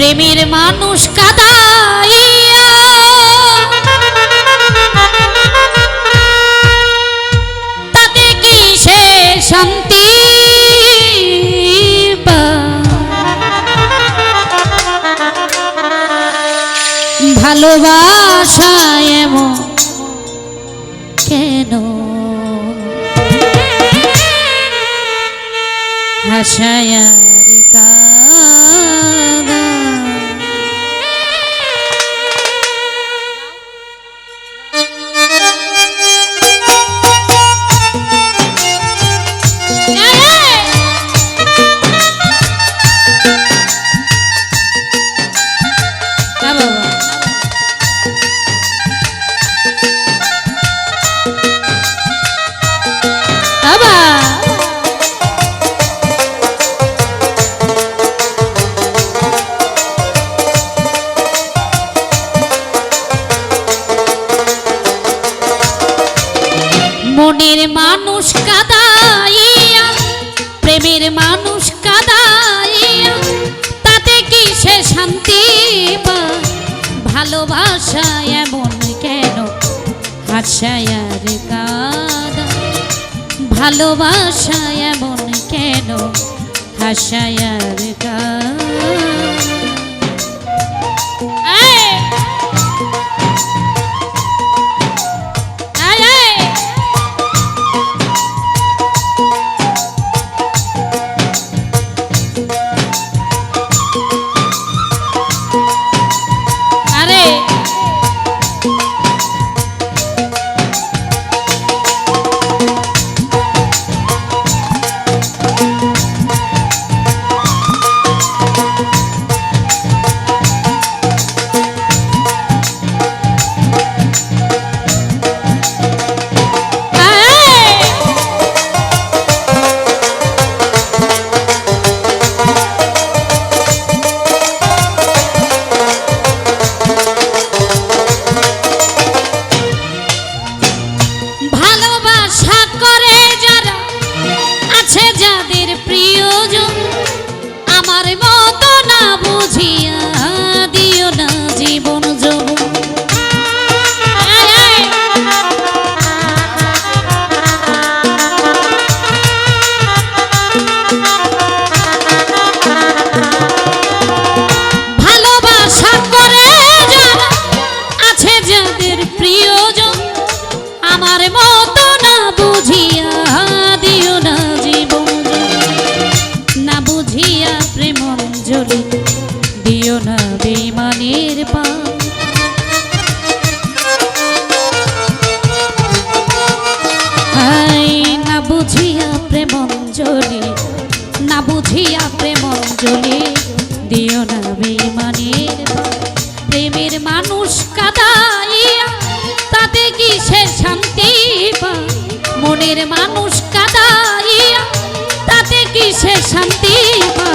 প্রেমের মানুষ কাদাইয়া। তাতে কি সে শান্তি ভালোবাসা এমন কেন? হাসায়ার মনের মানুষ কাদাইয়া, প্রেমের মানুষ কাদাইয়া, তাতে কি সে শান্তি ভালোবাসা এমন কেন? হাসায়ার কাদা। ভালোবাসা এমন কেন? হাসায়ার কাদা। বিমানের পা। না বুঝিয়া প্রেমঞ্জলি, না বুঝিয়া প্রেমঞ্জলি, দিও না বিমানের পা। প্রেমের মানুষ কাদাইয়া, তাতে কি শান্তি পায় মনের মানুষ কাদাইয়া, তাতে কি শান্তি পায়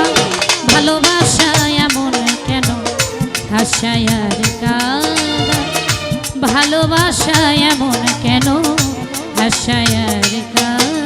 হাসায়ার কাদা। ভালোবাসা এমন কেন? আর কাদা।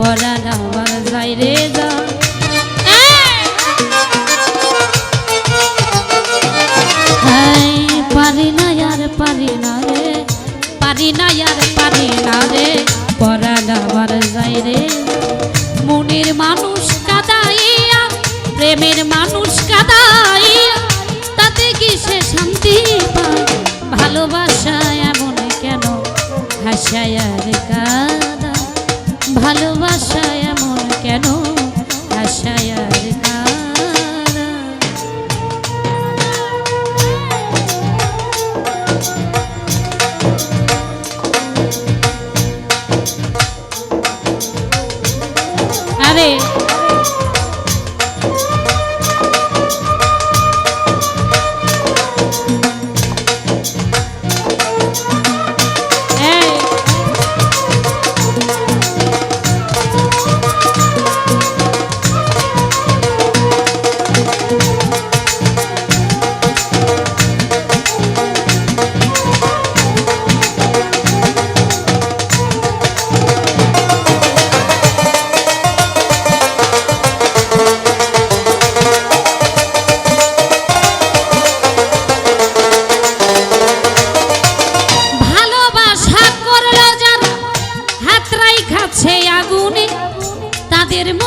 পরাণ আমার যাই রে পারি না আর না রে, পারি না আর না রে যাই রে। মানুষ প্রেমের মানুষ তাতে কি সে শান্তি ভালোবাসা এমন কেন? হাসায় আর ভালোবাসা এমন কেন? হাসায় আর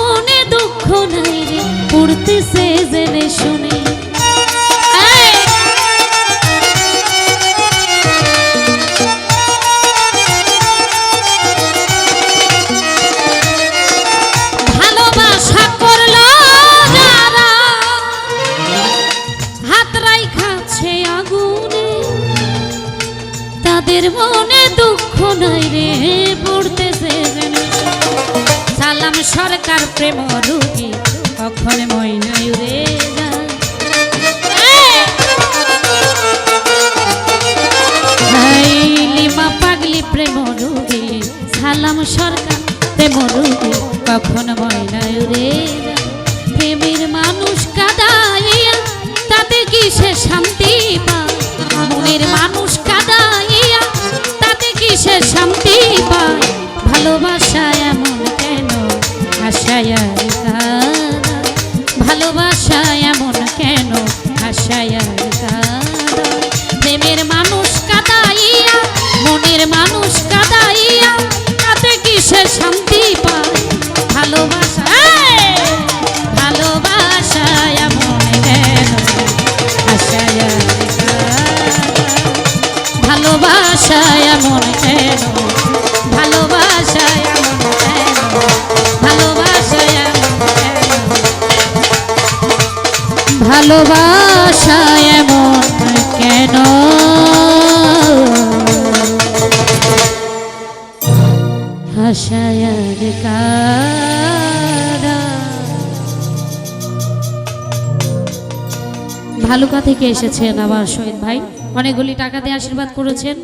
মনে দুঃখ নাই রে পড়তেছে জেনে শুনে। তাদের মনে দুঃখ নাই রে সরকার প্রেম রুগী, কখন ময়নায় রে যায়। লিমা পাগলি প্রেম রুগী, সালাম সরকার প্রেম রুগী, কখন ময়নায় রে যায়। প্রেমের মানুষ কাদাইয়া, তাতে কি সে শান্তি ভালোবাসা এমন কেন? ভালোবাসা এমন কেন? ভালোবাসা এমন কেন? ভালোবাসা এমন কেন? হাসায়ার কারা ভালুকা থেকে এসেছেন আমার শহীদ ভাই। অনেকগুলি টাকা দিয়ে আশীর্বাদ করেছেন।